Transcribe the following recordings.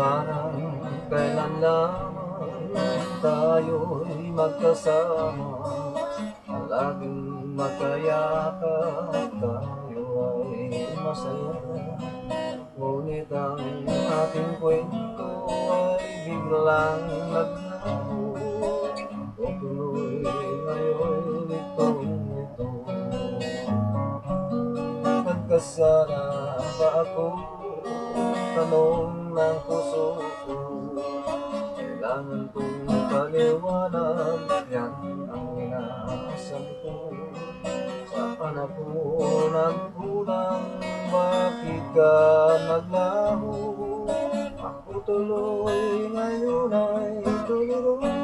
Parang kailan lamang tayo'y magkasama. Laging magkayakap tayo ay masaya. Ngunit ang ating kwento ay biglang naglaho O tuloy ngayon itong ito. Nagkasala ba ako? Tanong ng paliwanag Yan ang inasal ko Sa panahon ng kulang Bakit ka naglaho? Ako tuloy ngayon ay tuloy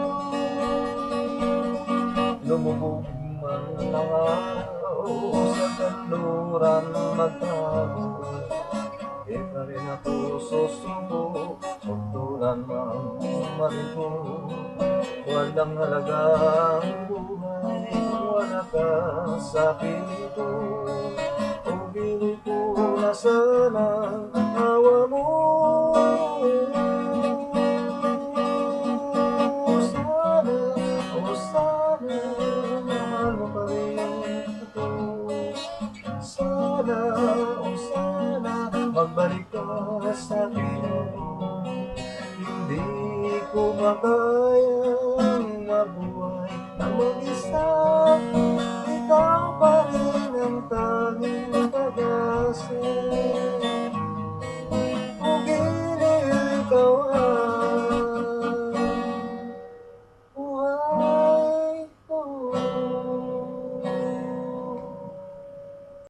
Lumubog man ang araw Sa kanluran magtago Di pa rin ako susuko Suntulan mang marigo Walang halagang buhay Wala ka sa pinto Pumili ko na sana awa mo. Sana, o sana Mahal mo pa rin ako sana, oh sana, magbalik ka sa akin. Hindi ko na mag-isa Ikaw pa rin ang tanging pag-asa